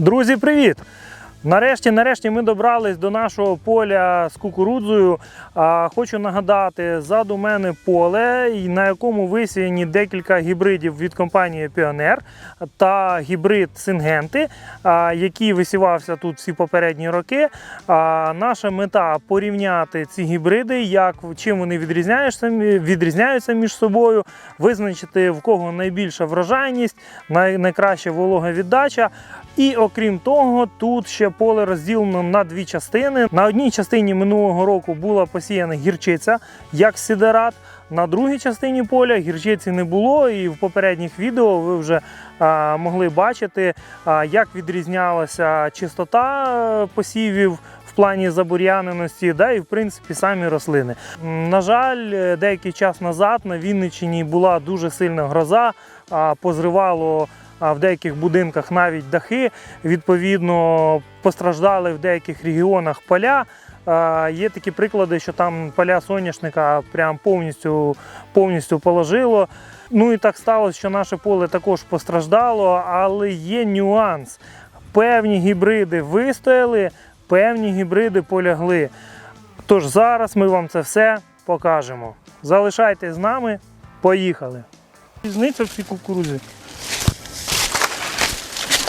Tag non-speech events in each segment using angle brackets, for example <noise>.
Друзі, привіт! Нарешті, нарешті ми добрались до нашого поля з кукурудзою. Хочу нагадати, ззаду мене поле, на якому висіяні декілька гібридів від компанії Піонер та гібрид Сингенти, який висівався тут всі попередні роки. Наша мета порівняти ці гібриди, як чим вони відрізняються, між собою, визначити в кого найбільша врожайність, най, найкраща волога віддача. І окрім того, тут ще поле розділено на дві частини. На одній частині минулого року була посіяна гірчиця як сідерат. На другій частині поля гірчиці не було, і в попередніх відео ви вже а, могли бачити, а, як відрізнялася чистота е, посівів в плані забур'яненості, да, і в принципі самі рослини. На жаль, е, деякий час назад на Вінниччині була дуже сильна гроза, а, позривало а в деяких будинках навіть дахи. Відповідно, постраждали в деяких регіонах поля. Є такі приклади, що там поля соняшника прям повністю, повністю положило. Ну і так сталося, що наше поле також постраждало, але є нюанс. Певні гібриди вистояли, певні гібриди полягли. Тож зараз ми вам це все покажемо. Залишайтесь з нами, поїхали. Різниця в цій кукурудзі.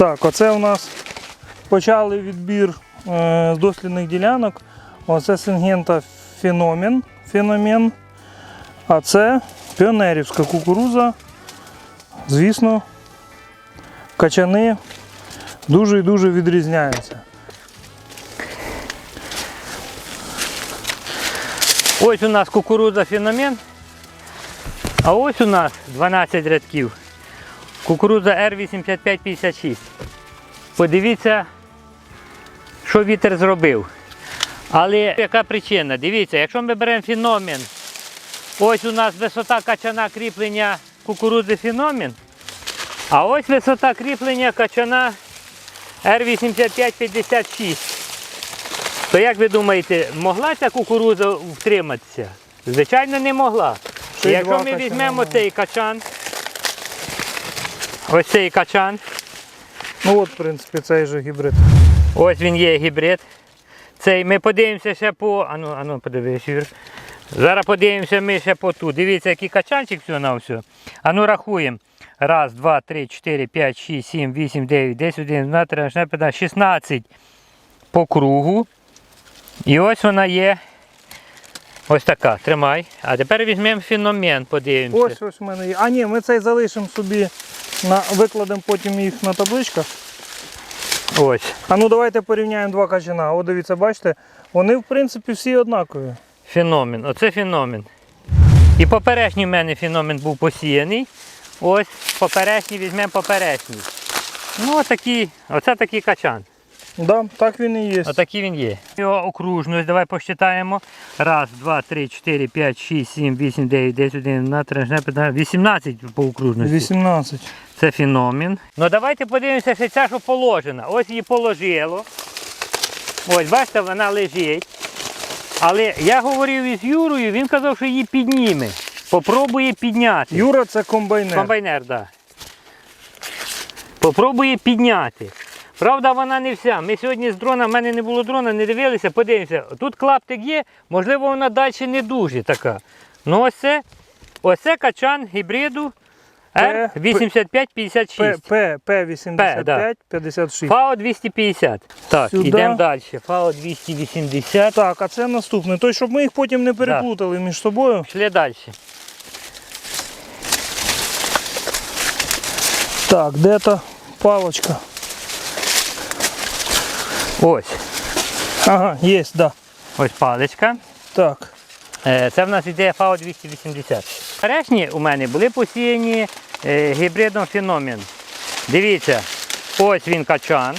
Так, оце у нас почали відбір е, з дослідних ділянок. Оце сингента феномен, феномен. А це піонерівська кукуруза. Звісно, качани дуже і дуже відрізняються. Ось у нас кукурудза феномен. А ось у нас 12 рядків. Кукурудза R8556. Подивіться, що вітер зробив. Але яка причина? Дивіться, якщо ми беремо феномен, ось у нас висота качана кріплення кукурудзи феномен, а ось висота кріплення качана R8556. То як ви думаєте, могла ця кукурудза втриматися? Звичайно, не могла. Якщо ми візьмемо цей качан, ось цей качан, Ну от, в принципі, цей же гібрид. ось він є гібрид. Цей ми подивимося ще по. Ану, ану, подивись, Юр. Зараз подивимося ми ще по тут. Дивіться, який качанчик все на все. Ану рахуємо. Раз, два, три, чотири, п'ять, шість, сім, вісім, дев'ять, десять, один, два, три, п'ять, шістнадцять по кругу. І ось вона є. Ось така. Тримай. А тепер візьмемо феномен, подивимося. Ось ось в мене є. А ні, ми цей залишимо собі, на, викладемо потім їх на табличках. Ось. А ну давайте порівняємо два качана. О, дивіться, бачите, вони в принципі всі однакові. Феномен. Оце феномен. І поперечній в мене феномен був посіяний. Ось поперечній візьмемо поперечній. Ну, отакий, оце такий качан. Да, так він і є. Отакий він є. Його окружність, давай посчитаємо. Раз, два, три, чотири, п'ять, шість, сім, вісім, дев'ять, десять, один, п'ять, вісімнадцять по окружності. 18. Це феномен. Ну давайте подивимося, ще ця, що положена. Ось її положило. Ось, бачите, вона лежить. Але я говорив із Юрою, він казав, що її підніме. Попробує підняти. Юра це комбайнер. Комбайнер, так. Да. Попробує підняти. Правда, вона не вся. Ми сьогодні з дрона, в мене не було дрона, не дивилися, подивимося. Тут клаптик є, можливо, вона далі не дуже така. Ну ось це, ось це качан гібриду П- R8556. П, П, П, 85 да. 56. ФАО 250. Так, Сюди. йдемо далі. ФАО 280. Так, а це наступний. Той, щоб ми їх потім не переплутали між собою. Пішли далі. Так, де та палочка? Ось. Ага, є, да. Ось паличка. Так. Е, Це в нас іде ФАО 280. Перешні у мене були посіяні е, гібридом феномен. Дивіться, ось він качан.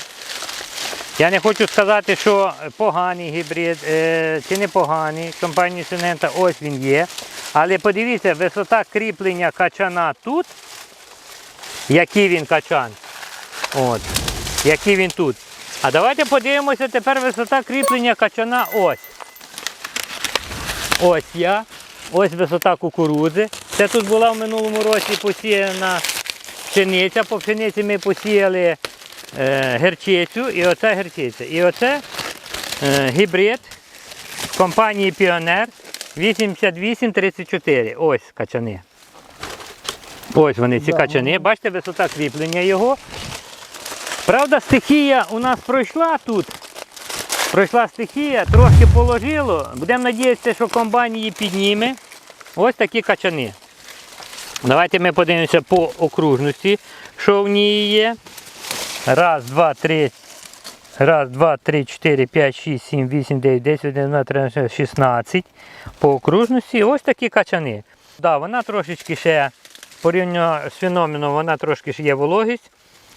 Я не хочу сказати, що поганий гібрид е, чи не поганий компанії Синента, ось він є. Але подивіться, висота кріплення качана тут. Який він качан. От. Який він тут. А давайте подивимося тепер висота кріплення качана ось. Ось я. Ось висота кукурудзи. Це тут була в минулому році посіяна пшениця. По пшениці ми посіяли е, герчицю і оце герчиця. І оце е, гібрид компанії Піонер 8834. Ось качани. Ось вони, ці качани. Бачите, висота кріплення його. Правда, стихія у нас пройшла тут. Пройшла стихія, трошки положило. Будемо надіятися, що комбайн її підніме. Ось такі качани. Давайте ми подивимося по окружності, що в ній є. Раз, два, три. Раз, два, три, чотири, п'ять, шість, сім, вісім, дев'ять, десять, одинадцять, тринадцять, шістнадцять. По окружності ось такі качани. Да, вона трошечки ще порівняно з феноменом, вона трошки ще є вологість.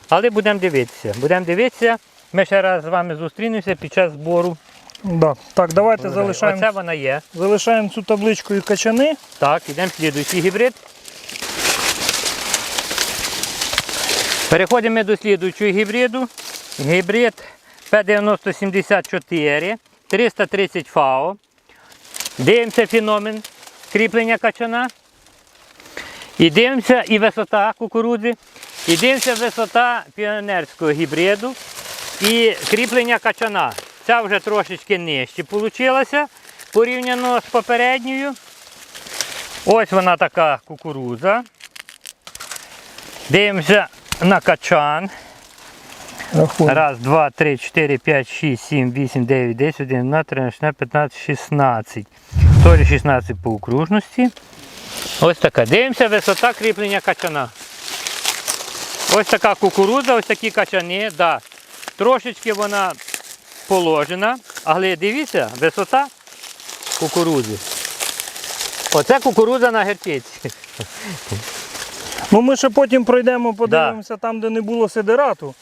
Але будемо дивитися. Будемо дивитися. Ми ще раз з вами зустрінемося під час збору. Да. Так, давайте залишаємо, Оце вона є. залишаємо цю табличку і качани. Так, ідемо слідуючий гібрид. Переходимо до слідуючого гібриду. Гібрид P9074, 330 ФАО. Дивимося феномен кріплення качана. І дивимося і висота кукурудзи. І дивимося висота піонерського гібриду і кріплення качана. Ця вже трошечки нижче вийшла порівняно з попередньою. Ось вона така кукурудза. Дивимося на качан. Рахуємо. Раз, два, три, чотири, п'ять, шість, сім, вісім, дев'ять, десять, одинадцять, тринадцять, п'ятнадцять, шістнадцять. Теж 16 по окружності. Ось така. Дивимося висота кріплення качана. Ось така кукурудза, ось такі качани. Да. Трошечки вона положена, але дивіться, висота кукурудзи. Оце кукурудза на герчиці. <laughs> Ну ми ще потім пройдемо, подивимося там, де не було сидерату.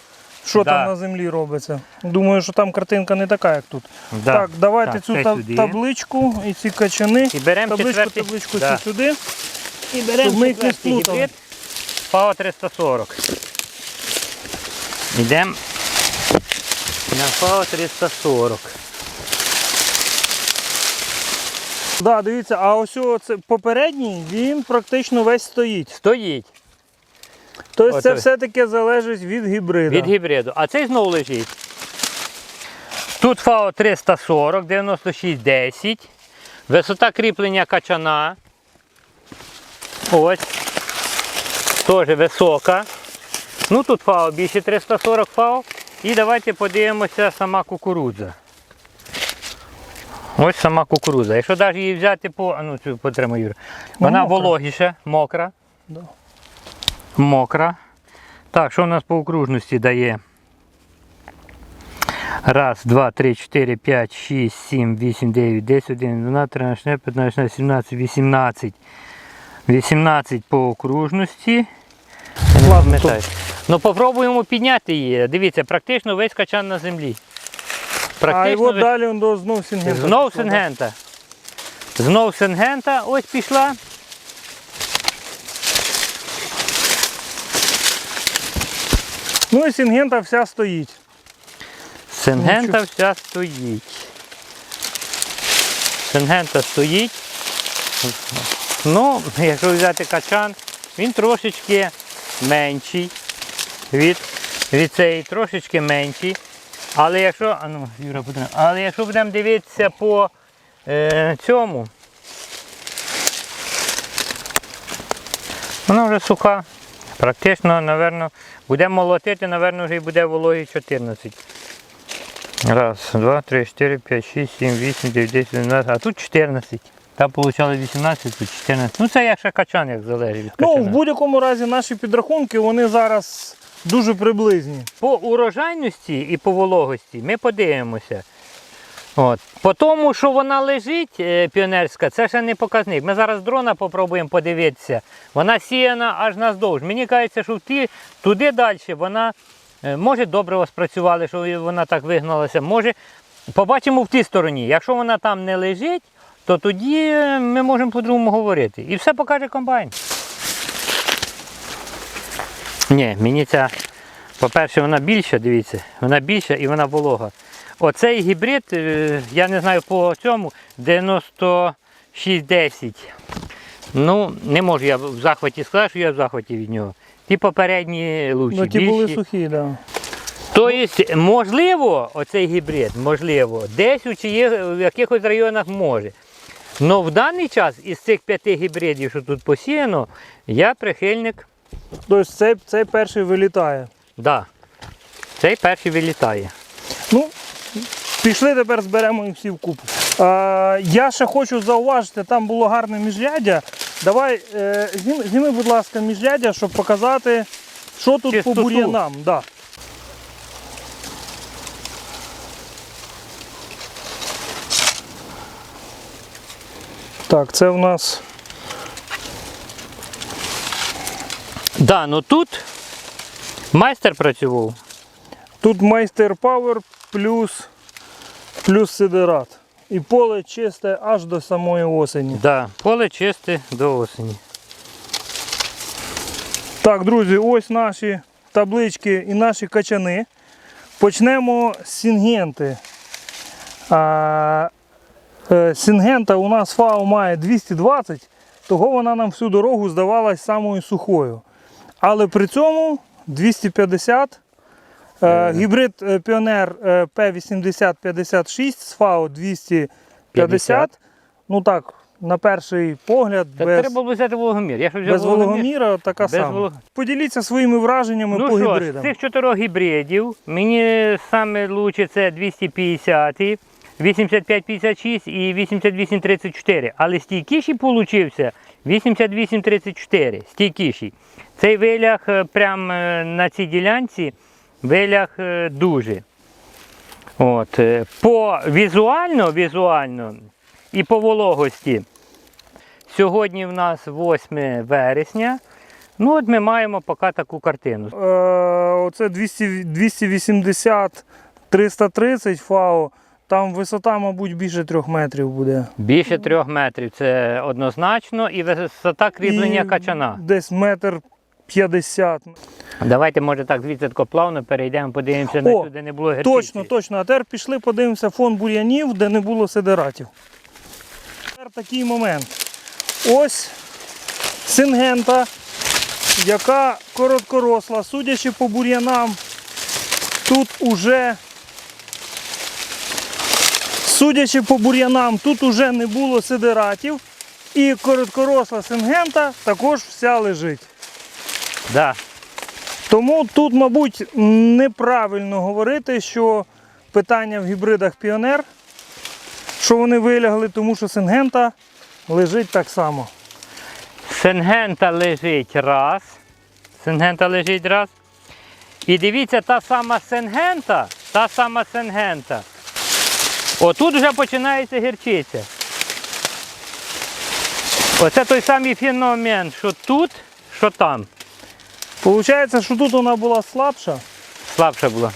Що Да. там на землі робиться. Думаю, що там картинка не така, як тут. Да. Так, давайте Так, цю та- сюди. табличку і ці качани. І беремо табличку, четвертий. табличку Да. цю сюди. І беремо четвертий гібрид ФАО 340. Йдемо на ФАО 340. Да, дивіться, а ось це попередній, він практично весь стоїть. Стоїть Тобто це все-таки залежить від гібрида. від гібриду. А цей знову лежить. Тут ФАО 340, 9610. Висота кріплення качана. Ось. Теж висока. Ну тут ФАО більше 340 ФАО. І давайте подивимося сама кукурудза. Ось сама кукурудза. Якщо навіть її взяти по. Ну цю потримай, Юра. Вона мокра. вологіша, мокра. Да. Мокра. Так, що в нас по окружності дає? Раз, два, три, чотири, п'ять, шість, сім, вісім, дев'ять, десять, один, 12, 13, 14, 15, 16, 17, 18. 18 по окружності. Ладно, пам'ятаю. Ну попробуємо підняти її. Дивіться, практично весь качан на землі. А його весь- далі он до знов сінгента. Знов сингента. Знов сингента ось пішла. Ну і сінгента вся стоїть. Сингента Ну, вся стоїть. Сингента стоїть. Ну, якщо взяти качан, він трошечки менший від, від цієї, трошечки менший. Але якщо, ну, Юра, подивись. але якщо будемо дивитися по е, цьому, вона вже суха. Практично, напевно, будемо молотити, напевно, вже і буде вологі 14. Раз, два, три, чотири, п'ять, шість, сім, вісім, дев'ять, десять, одинадцять. А тут 14. Там получало 18, тут 14. Ну це як ще качан, як залежить від Ну, в будь-якому разі наші підрахунки вони зараз дуже приблизні. По урожайності і по вологості ми подивимося. От. По тому, що вона лежить, е, піонерська, це ще не показник. Ми зараз дрона попробуємо подивитися. Вона сіяна аж наздовж. Мені кажеться, що ті, туди далі вона е, може добре спрацювали, що вона так вигналася. Може, побачимо в тій стороні. Якщо вона там не лежить, то тоді е, ми можемо по-другому говорити. І все покаже комбайн. Ні, мені ця, по-перше, вона більша, дивіться, вона більша і вона волога. Оцей гібрид, е, я не знаю по цьому, 9610. Ну, не можу я в захваті сказати, що я в захваті від нього. Ті попередні лучші. Ну, ті були сухі, так. Да. Тобто, можливо, оцей гібрид, можливо, десь у чиї, в якихось районах може. Але в даний час із цих п'яти гібридів, що тут посіяно, я прихильник, Тобто цей, цей перший вилітає. да, цей перший вилітає. Ну, пішли тепер зберемо їх всі вкупу. А, я ще хочу зауважити, там було гарне міжряддя. Давай, е, зніми, зніми, будь ласка, міжряддя, щоб показати, що тут Чистоту. по бур'янам. Да. Так, це в нас Да, ну тут майстер працював. Тут майстер пауер плюс, плюс сидерат. І поле чисте аж до самої осені. Да, поле чисте до осені. Так, друзі, ось наші таблички і наші качани. Почнемо з сінгенти. А, сінгента у нас фау має 220, того вона нам всю дорогу здавалась самою сухою. Але при цьому 250. Е, гібрид е, Піонер е, P8056 з фау 250. Ну так, на перший погляд, Так без, треба було взяти вологомір. Я вже без вологоміра така Без сама. волог- Поділіться своїми враженнями Ну по що ж, з цих чотирьох гібридів мені саме лучше це 250, 8556 і 8834. Але стійкіший получився 8834. Стійкіший. Цей вилях е, прям е, на цій ділянці вилях е, дуже. От, по візуально, візуально і по вологості. Сьогодні в нас 8 вересня. Ну, от ми маємо поки таку картину. Е, оце 200, 280 330 фау. Там висота, мабуть, більше 3 метрів буде. Більше трьох метрів це однозначно, і висота кріплення І качана. Десь метр 50. Давайте, може, так звідси тако плавно перейдемо, подивимося на О, де не було герчиці. Точно, точно. А тепер пішли, подивимося фон бур'янів, де не було сидератів. Тепер такий момент. Ось сингента, яка короткоросла, судячи по бур'янам, тут уже. Судячи по бур'янам, тут уже не було сидератів. І короткоросла сингента також вся лежить. Да. Тому тут, мабуть, неправильно говорити, що питання в гібридах Піонер, що вони вилягли, тому що Сингента лежить так само. Сингента лежить раз. Сингента лежить раз. І дивіться, та сама сингента, та сама сингента. Отут вже починається гірчиця. Оце той самий феномен, що тут, що там. Получається, що тут вона була слабша. Слабша була.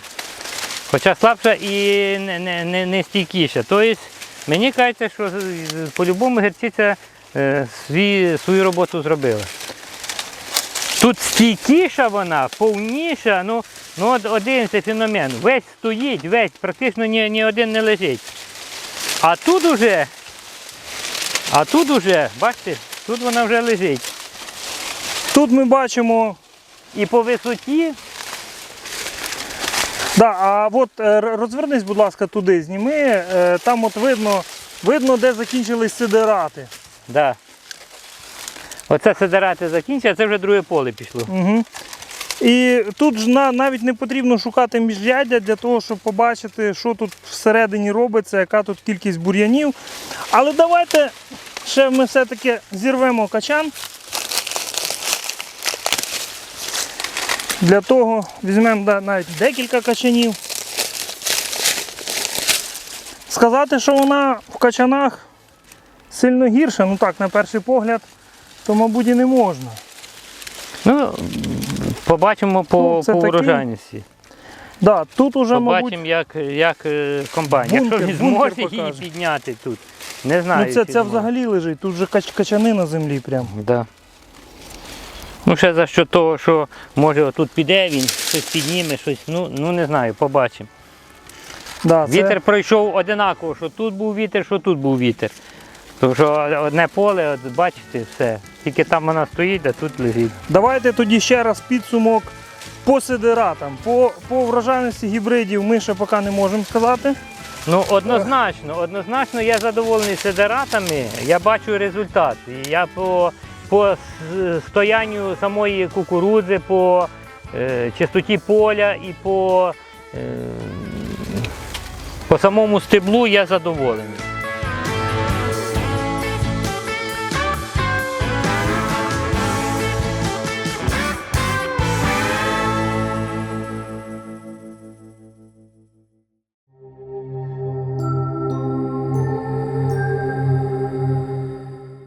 Хоча слабша і не, не, не, не стійкіша. Тобто, мені кажеться, що по-любому герчиця е, свій, свою роботу зробила. Тут стійкіша вона, повніша, ну, ну от один це феномен. Весь стоїть, весь, практично ні, ні один не лежить. А тут уже, а тут уже, бачите, тут вона вже лежить. Тут ми бачимо, І по висоті да, а от е, розвернись, будь ласка, туди, зніми. е, Там от видно, видно, де закінчились сидерати. Да. Оце сидерати закінчили, а це вже друге поле пішло. Угу. І тут ж навіть не потрібно шукати міжряддя для того, щоб побачити, що тут всередині робиться, яка тут кількість бур'янів. Але давайте ще ми все-таки зірвемо качан. Для того візьмемо навіть декілька качанів. Сказати, що вона в качанах сильно гірша, ну так, на перший погляд, то, мабуть, і не можна. Ну, побачимо по, Ну, по урожайності. Да, тут уже, мабуть, Побачимо, як, як е, комбайн. Бункер, Якщо він зможе її підняти тут. Не знаю. Ну це, це зможе. взагалі лежить, тут же кач, качани на землі прям. Да. Ну, ще за що того, що може отут піде він, щось підніме, щось, ну, ну не знаю, побачимо. Да, це... Вітер пройшов одинаково, що тут був вітер, що тут був вітер. Тому що одне поле, от бачите, все. Тільки там вона стоїть, а тут лежить. Давайте тоді ще раз підсумок По сидератам, по, по врожайності гібридів ми ще поки не можемо сказати. Ну, однозначно, однозначно я задоволений сидератами, я бачу результат. Я по, по стоянню самої кукурудзи, по е, чистоті поля і по, е, по самому стеблу я задоволений.